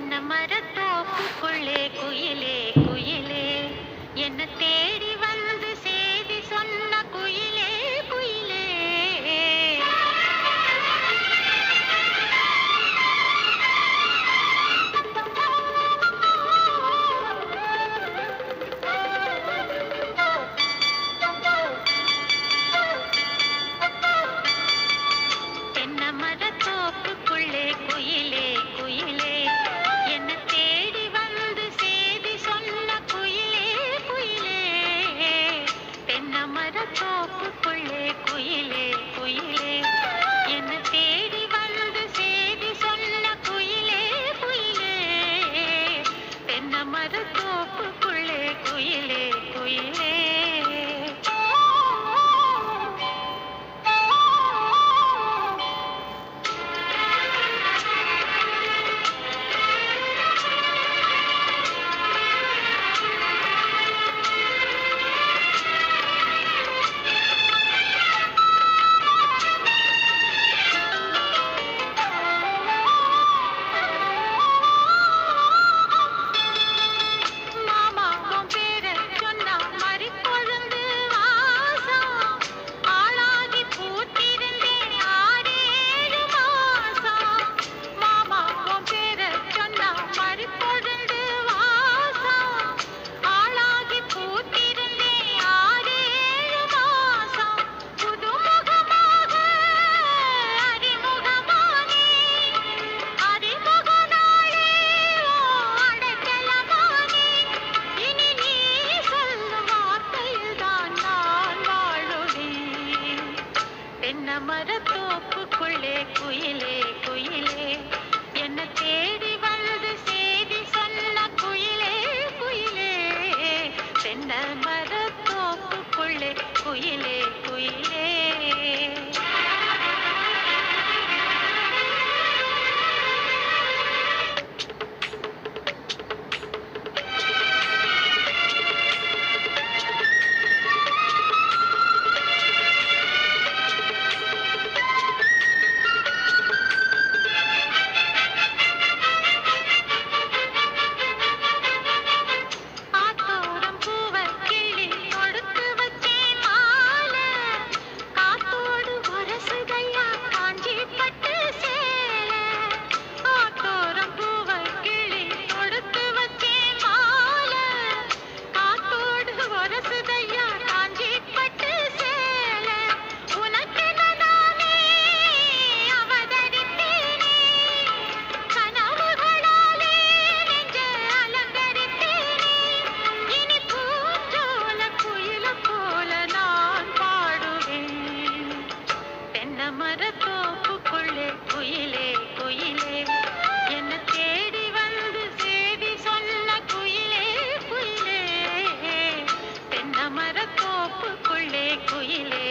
എന്ന മരത്തോപ്പുക്കുള്ളേ കുയിലേ കുയിലേ. എന്നെ തേടി கோயிலே தென்ன மரத்தோப்புக்குள்ளே குயிலே குயிலே. குயிலே